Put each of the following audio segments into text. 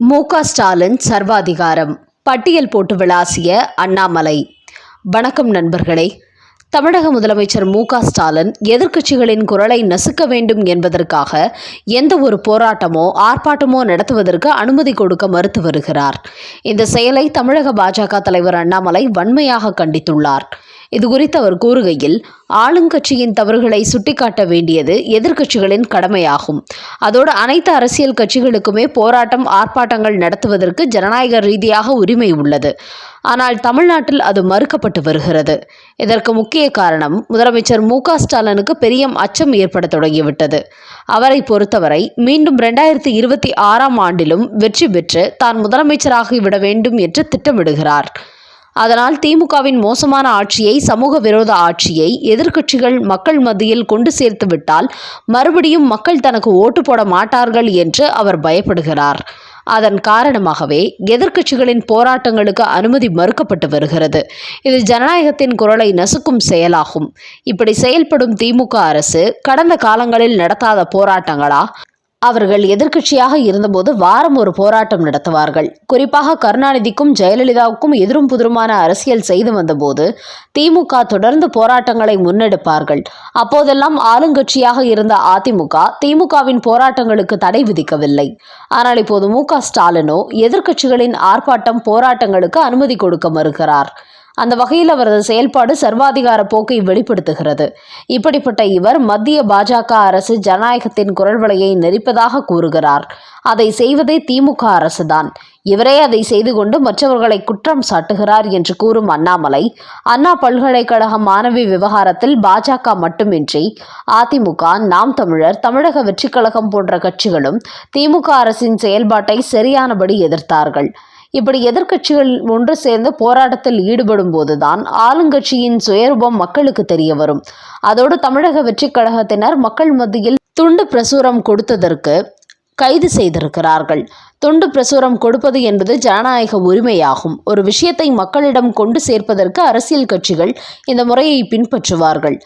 மு க ஸ்டாலின் சர்வாதிகாரம் பட்டியல் போட்டு விளாசிய அண்ணாமலை. வணக்கம் நண்பர்களே. தமிழக முதலமைச்சர் மு க ஸ்டாலின் எதிர்க்கட்சிகளின் குரலை நசுக்க வேண்டும் என்பதற்காக எந்த ஒரு போராட்டமோ ஆர்ப்பாட்டமோ நடத்துவதற்கு அனுமதி கொடுக்க மறுத்து வருகிறார். இந்த செயலை தமிழக பாஜக தலைவர் அண்ணாமலை வன்மையாக கண்டித்துள்ளார். இதுகுறித்து அவர் கூறுகையில் ஆளுங்கட்சியின் தவறுகளை சுட்டிக்காட்ட வேண்டியது எதிர்க்கட்சிகளின் கடமையாகும். அதோடு அனைத்து அரசியல் கட்சிகளுக்குமே போராட்டம் ஆர்ப்பாட்டங்கள் நடத்துவதற்கு ஜனநாயக ரீதியாக உரிமை உள்ளது. ஆனால் தமிழ்நாட்டில் அது மறுக்கப்பட்டு வருகிறது. இதற்கு முக்கிய காரணம் முதலமைச்சர் மு ஸ்டாலினுக்கு பெரிய அச்சம் ஏற்பட தொடங்கிவிட்டது. அவரை பொறுத்தவரை மீண்டும் இரண்டாயிரத்தி இருபத்தி ஆறாம் ஆண்டிலும் வெற்றி பெற்று தான் முதலமைச்சராகிவிட வேண்டும் என்று திட்டமிடுகிறார். அதனால் திமுகவின் மோசமான ஆட்சியை சமூக விரோத ஆட்சியை எதிர்க்கட்சிகள் மக்கள் மத்தியில் கொண்டு சேர்த்து விட்டால் மறுபடியும் மக்கள் தனக்கு ஓட்டு போட மாட்டார்கள் என்று அவர் பயப்படுகிறார். அதன் காரணமாகவே எதிர்க்கட்சிகளின் போராட்டங்களுக்கு அனுமதி மறுக்கப்பட்டு வருகிறது. இது ஜனநாயகத்தின் குரலை நசுக்கும் செயலாகும். இப்படி செயல்படும் திமுக அரசு கடந்த காலங்களில் நடத்தாத போராட்டங்களா? அவர்கள் எதிர்க்கட்சியாக இருந்தபோது வாரம் ஒரு போராட்டம் நடத்துவார்கள். குறிப்பாக கருணாநிதிக்கும் ஜெயலலிதாவுக்கும் எதிரும் புதிருமான அரசியல் செய்து வந்தபோது திமுக தொடர்ந்து போராட்டங்களை முன்னெடுப்பார்கள். அப்போதெல்லாம் ஆளுங்கட்சியாக இருந்த அதிமுக திமுகவின் போராட்டங்களுக்கு தடை விதிக்கவில்லை. ஆனால் இப்போது மு க ஸ்டாலினோ எதிர்க்கட்சிகளின் ஆர்ப்பாட்டம் போராட்டங்களுக்கு அனுமதி கொடுக்க மறுக்கிறார். அந்த வகையில் அவரது செயல்பாடு சர்வாதிகார போக்கை வெளிப்படுத்துகிறது. இப்படிப்பட்ட இவர் மத்திய பாஜக அரசு ஜனநாயகத்தின் குரல் வலையை நெரிப்பதாக கூறுகிறார். அதை செய்வதே திமுக அரசுதான். இவரே அதை செய்து கொண்டு மற்றவர்களை குற்றம் சாட்டுகிறார் என்று கூறும் அண்ணாமலை அண்ணா பல்கலைக்கழக மாணவி விவகாரத்தில் பாஜக மட்டுமின்றி அதிமுக நாம் தமிழர் தமிழக வெற்றிக் கழகம் போன்ற கட்சிகளும் திமுக அரசின் செயல்பாட்டை சரியானபடி எதிர்த்தார்கள். இப்படி எதிர்க்கட்சிகள் ஒன்று சேர்ந்து போராட்டத்தில் ஈடுபடும் போதுதான் ஆளுங்கட்சியின் சுயரூபம் மக்களுக்கு தெரிய வரும். அதோடு தமிழக வெற்றிக் கழகத்தினர் மக்கள் மத்தியில் துண்டு பிரசுரம் கொடுத்ததற்கு கைது செய்திருக்கிறார்கள். துண்டு பிரசுரம் கொடுப்பது என்பது ஜனநாயக உரிமையாகும். ஒரு விஷயத்தை மக்களிடம் கொண்டு சேர்ப்பதற்கு அரசியல் கட்சிகள் இந்த முறையை பின்பற்றுவார்கள்.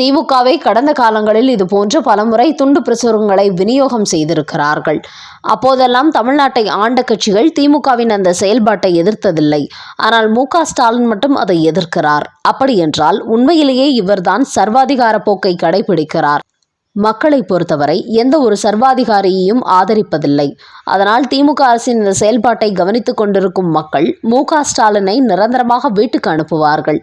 திமுகவை கடந்த காலங்களில் இதுபோன்று பலமுறை துண்டு பிரசுரங்களை விநியோகம் செய்திருக்கிறார்கள். அப்போதெல்லாம் தமிழ்நாட்டை ஆண்ட கட்சிகள் திமுகவின் அந்த செயல்பாட்டை எதிர்த்ததில்லை. ஆனால் மு ஸ்டாலின் மட்டும் அதை எதிர்க்கிறார். அப்படியென்றால் உண்மையிலேயே இவர்தான் சர்வாதிகார போக்கை கடைபிடிக்கிறார். மக்களை பொறுத்தவரை எந்த ஒரு சர்வாதிகாரியையும் ஆதரிப்பதில்லை. அதனால் திமுக அரசின் இந்த செயல்பாட்டை கவனித்துக் கொண்டிருக்கும் மக்கள் மு ஸ்டாலினை நிரந்தரமாக வீட்டுக்கு அனுப்புவார்கள்.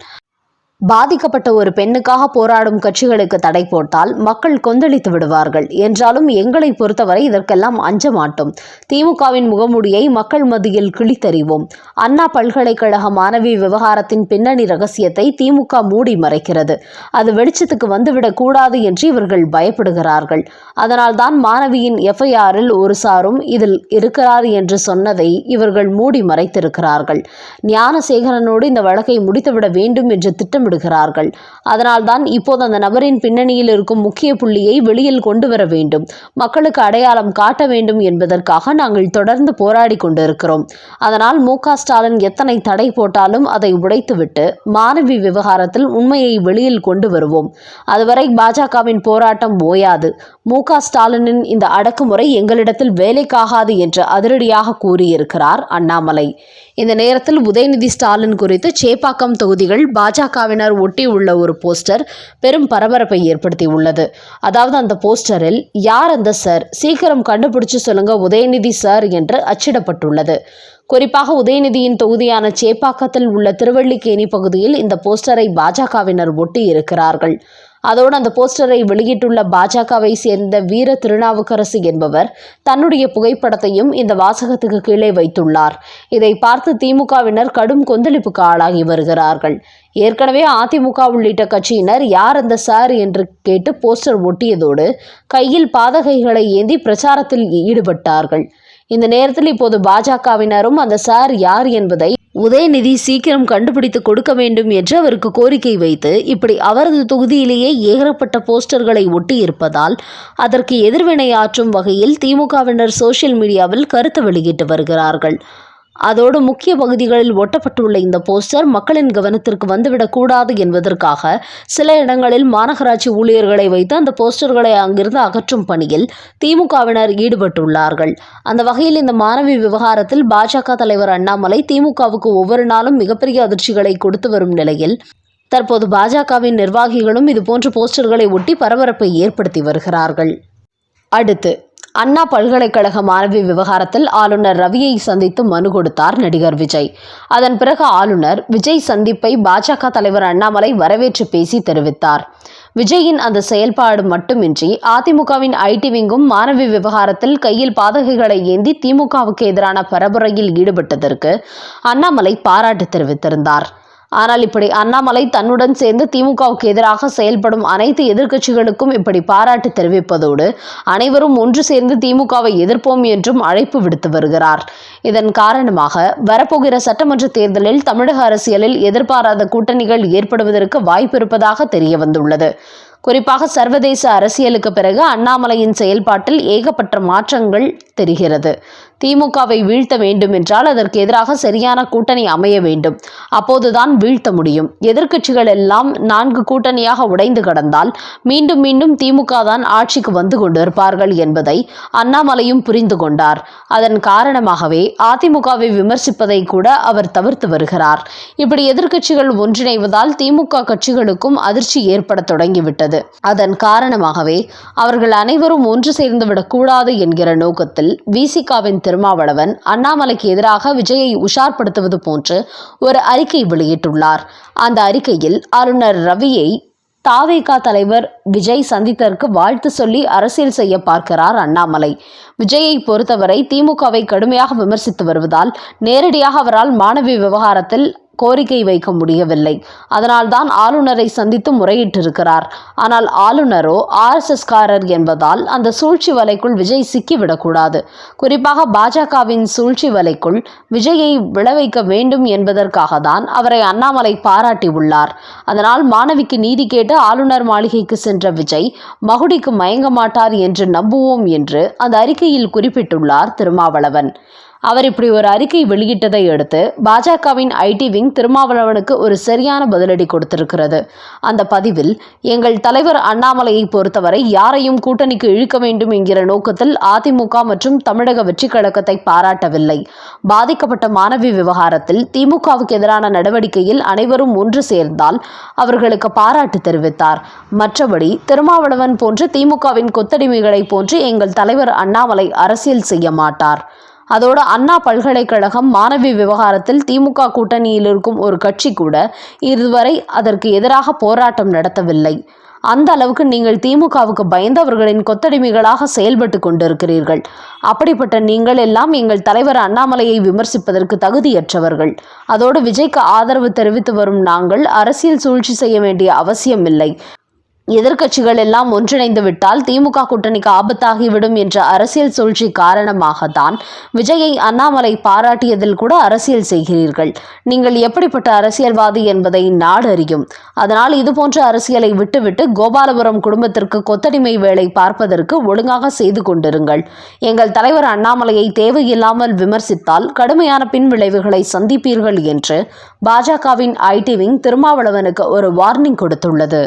பாதிக்கப்பட்ட ஒரு பெண்ணுக்காக போராடும் கட்சிகளுக்கு தடை போட்டால் மக்கள் கொந்தளித்து விடுவார்கள். என்றாலும் எங்களை பொறுத்தவரை இதற்கெல்லாம் அஞ்ச மாட்டோம் திமுகவின் முகமூடியை மக்கள் மத்தியில் கிழித்தறிவோம். அண்ணா பல்கலைக்கழக மாணவி விவகாரத்தின் பின்னணி ரகசியத்தை திமுக மூடி மறைக்கிறது. அது வெளிச்சத்துக்கு வந்துவிடக் கூடாது என்று இவர்கள் பயப்படுகிறார்கள். அதனால்தான் மாணவியின் எஃப்ஐஆரில் ஒரு சாரும் இதில் இருக்கிறார் என்று சொன்னதை இவர்கள் மூடி மறைத்திருக்கிறார்கள். ஞானசேகரனோடு இந்த வழக்கை முடித்துவிட வேண்டும் என்று திட்டமிட விடுகிறார்கள் அதனால்தான் இப்போது அந்த நபரின் பின்னணியில் இருக்கும் முக்கிய புள்ளியை வெளியில் கொண்டு வர வேண்டும். மக்களுக்கு அடையாளம் காட்ட வேண்டும் என்பதற்காக நாங்கள் தொடர்ந்து போராடி கொண்டிருக்கிறோம். அதனால் மு ஸ்டாலின் எத்தனை தடை போட்டாலும் அதை உடைத்துவிட்டு மாணவி விவகாரத்தில் உண்மையை வெளியில் கொண்டு வருவோம். அதுவரை பாஜகவின் போராட்டம் ஓயாது. மு ஸ்டாலினின் இந்த அடக்குமுறை எங்களிடத்தில் வேலைக்காகாது என்று அதிரடியாக கூறியிருக்கிறார் அண்ணாமலை. இந்த நேரத்தில் உதயநிதி ஸ்டாலின் குறித்து சேப்பாக்கம் தொகுதிகள் பாஜகவினர் ஒட்டி உள்ள ஒரு போஸ்டர் பெரும் பரபரப்பை ஏற்படுத்தி உள்ளது அதாவது அந்த போஸ்டரில் யார் அந்த சார்? சீக்கிரம் கண்டுபிடிச்சு சொல்லுங்க உதயநிதி சார் என்று அச்சிடப்பட்டுள்ளது. குறிப்பாக உதயநிதியின் தொகுதியான சேப்பாக்கத்தில் உள்ள திருவள்ளிக்கேணி பகுதியில் இந்த போஸ்டரை பாஜகவினர் ஒட்டி இருக்கிறார்கள். அதோடு அந்த போஸ்டரை வெளியிட்டுள்ள பாஜகவை சேர்ந்த வீர திருநாவுக்கரசு என்பவர் தன்னுடைய புகைப்படத்தையும் இந்த வாசகத்துக்கு கீழே வைத்துள்ளார். இதை பார்த்து திமுகவினர் கடும் கொந்தளிப்புக்கு ஆளாகி வருகிறார்கள். ஏற்கனவே அதிமுக உள்ளிட்ட கட்சியினர் யார் அந்த சார் என்று கேட்டு போஸ்டர் ஒட்டியதோடு கையில் பாதகைகளை ஏந்தி பிரச்சாரத்தில் ஈடுபட்டார்கள். இந்த நேரத்தில் இப்போது பாஜகவினரும் அந்த சார் யார் என்பதை உதயநிதி சீக்கிரம் கண்டுபிடித்து கொடுக்க வேண்டும் என்று அவருக்கு கோரிக்கை வைத்து இப்படி அவரது தொகுதியிலேயே ஏகப்பட்ட போஸ்டர்களை ஒட்டி இருப்பதால் அதற்கு எதிர்வினையாற்றும் வகையில் திமுகவினர் சோசியல் மீடியாவில் கருத்து வெளியிட்டு வருகிறார்கள். அதோடு முக்கிய பகுதிகளில் ஒட்டப்பட்டுள்ள இந்த போஸ்டர் மக்களின் கவனத்திற்கு வந்துவிடக்கூடாது என்பதற்காக சில இடங்களில் மாநகராட்சி ஊழியர்களை வைத்து அந்த போஸ்டர்களை அங்கிருந்து அகற்றும் பணியில் திமுகவினர் ஈடுபட்டுள்ளார்கள். அந்த வகையில் இந்த மாணவி விவகாரத்தில் பாஜக தலைவர் அண்ணாமலை திமுகவுக்கு ஒவ்வொரு நாளும் மிகப்பெரிய அதிர்ச்சிகளை கொடுத்து வரும் நிலையில் தற்போது பாஜகவின் நிர்வாகிகளும் இதுபோன்ற போஸ்டர்களை ஒட்டி பரபரப்பை ஏற்படுத்தி வருகிறார்கள். அடுத்து அண்ணா பல்கலைக்கழக மாணவி விவகாரத்தில் ஆளுநர் ரவியை சந்தித்து மனு கொடுத்தார் நடிகர் விஜய். அதன் பிறகு ஆளுநர் விஜய் சந்திப்பை பாஜக தலைவர் அண்ணாமலை வரவேற்று பேசி தெரிவித்தார். விஜயின் அந்த செயல்பாடு மட்டுமின்றி அதிமுகவின் ஐடி விங்கும் மாணவி விவகாரத்தில் கையில் பாதகைகளை ஏந்தி திமுகவுக்கு எதிரான பரப்புரையில் ஈடுபட்டதற்கு அண்ணாமலை பாராட்டு தெரிவித்திருந்தார். ஆனால் இப்படி அண்ணாமலை தன்னுடன் சேர்ந்து திமுகவுக்கு எதிராக செயல்படும் அனைத்து எதிர்க்கட்சிகளுக்கும் இப்படி பாராட்டு தெரிவிப்பதோடு அனைவரும் ஒன்று சேர்ந்து திமுகவை எதிர்ப்போம் என்றும் அழைப்பு விடுத்து வருகிறார். இதன் காரணமாக வரப்போகிற சட்டமன்ற தேர்தலில் தமிழக அரசியலில் எதிர்பாராத கூட்டணிகள் ஏற்படுவதற்கு வாய்ப்பு இருப்பதாக தெரிய வந்துள்ளது. குறிப்பாக சர்வதேச அரசியலுக்கு பிறகு அண்ணாமலையின் செயல்பாட்டில் ஏகப்பட்ட மாற்றங்கள் தெரிகிறது. திமுகவை வீழ்த்த வேண்டும் என்றால் அதற்கு எதிராக சரியான கூட்டணி அமைய வேண்டும். அப்போதுதான் வீழ்த்த முடியும். எதிர்க்கட்சிகள் எல்லாம் நான்கு கூட்டணியாக உடைந்து கடந்தால் மீண்டும் மீண்டும் திமுக தான் ஆட்சிக்கு வந்து கொண்டிருப்பார்கள் என்பதை அண்ணாமலையும் புரிந்து கொண்டார். அதன் காரணமாகவே அதிமுகவை விமர்சிப்பதை கூட அவர் தவிர்த்து வருகிறார். இப்படி எதிர்க்கட்சிகள் ஒன்றிணைவதால் திமுக கட்சிகளுக்கும் அதிர்ச்சி ஏற்பட தொடங்கிவிட்டது. அதன் காரணமாகவே அவர்கள் அனைவரும் ஒன்று சேர்ந்து விடக்கூடாது என்கிற நோக்கத்தில் விசிகாவின் திருமாவளவன் அண்ணாமலைக்கு எதிராக விஜயை உஷார்படுத்துவது போன்று ஒரு அறிக்கை வெளியிட்டுள்ளார். அந்த அறிக்கையில் ஆளுநர் ரவியை தாவேகா தலைவர் விஜய் சந்தித்தற்கு வாழ்த்து சொல்லி அரசியல் செய்ய பார்க்கிறார் அண்ணாமலை. விஜயை பொறுத்தவரை திமுகவை கடுமையாக விமர்சித்து வருவதால் நேரடியாக அவரால் மாணவி விவகாரத்தில் கோரிக்கை வைக்க முடியவில்லை. அதனால்தான் ஆளுநரை சந்தித்து முறையிட்டிருக்கிறார். ஆனால் ஆளுநரோ ஆர்எஸ்எஸ்காரர் என்பதால் அந்த சூழ்ச்சி வலைக்குள் விஜய் சிக்கிவிடக்கூடாது. குறிப்பாக பாஜகவின் சூழ்ச்சி வலைக்குள் விஜயை விளைவிக்க வேண்டும் என்பதற்காக தான் அவரை அண்ணாமலை பாராட்டியுள்ளார் அதனால் மாணவிக்கு நீதி கேட்டு ஆளுநர் மாளிகைக்கு சென்ற விஜய் மகுடிக்கு மயங்க மாட்டார் என்று நம்புவோம் என்று அந்த அறிக்கையில் குறிப்பிட்டுள்ளார் திருமாவளவன். அவர் இப்படி ஒரு அறிக்கை வெளியிட்டதை அடுத்து பாஜகவின் ஐடி விங் திருமாவளவனுக்கு ஒரு சரியான பதிலடி கொடுத்திருக்கிறது. அந்த பதிவில் எங்கள் தலைவர் அண்ணாமலையை பொறுத்தவரை யாரையும் கூட்டணிக்கு இழுக்க வேண்டும் என்கிற நோக்கத்தில் அதிமுக மற்றும் தமிழக வெற்றி கழகத்தை பாராட்டவில்லை. பாதிக்கப்பட்ட மாணவி விவகாரத்தில் திமுகவுக்கு எதிரான நடவடிக்கையில் அனைவரும் ஒன்று சேர்ந்தால் அவர்களுக்கு பாராட்டு தெரிவித்தார். மற்றபடி திருமாவளவன் போன்று திமுகவின் கொத்தடிமைகளைப் போன்று எங்கள் தலைவர் அண்ணாமலை அரசியல் செய்ய மாட்டார். அதோடு அண்ணா பல்கலைக்கழகம் மாணவி விவகாரத்தில் திமுக கூட்டணியில் இருக்கும் ஒரு கட்சி கூட இதுவரை அதற்கு எதிராக போராட்டம் நடத்தவில்லை. அந்த அளவுக்கு நீங்கள் திமுகவுக்கு பயந்தவர்களின் கொத்தடிமைகளாக செயல்பட்டு கொண்டிருக்கிறீர்கள். அப்படிப்பட்ட நீங்கள் எல்லாம் எங்கள் தலைவர் அண்ணாமலையை விமர்சிப்பதற்கு தகுதியற்றவர்கள். அதோடு விஜய்க்கு ஆதரவு தெரிவித்து வரும் நாங்கள் அரசியல் சூழ்ச்சி செய்ய வேண்டிய அவசியமில்லை. எதிர்க்கட்சிகள் எல்லாம் ஒன்றிணைந்து விட்டால் திமுக கூட்டணிக்கு ஆபத்தாகிவிடும் என்ற அரசியல் சூழ்ச்சி காரணமாகத்தான் விஜயை அண்ணாமலை பாராட்டியதில் கூட அரசியல் செய்கிறீர்கள். நீங்கள் எப்படிப்பட்ட அரசியல்வாதி என்பதை நாடு அறியும். அதனால் இதுபோன்ற அரசியலை விட்டுவிட்டு கோபாலபுரம் குடும்பத்திற்கு கொத்தடிமை வேலை பார்ப்பதற்கு ஒழுங்காக செய்து கொண்டிருங்கள். எங்கள் தலைவர் அண்ணாமலையை தேவையில்லாமல் விமர்சித்தால் கடுமையான பின் விளைவுகளை சந்திப்பீர்கள் என்று பாஜகவின் ஐடி விங் திருமாவளவனுக்கு ஒரு வார்னிங் கொடுத்துள்ளது.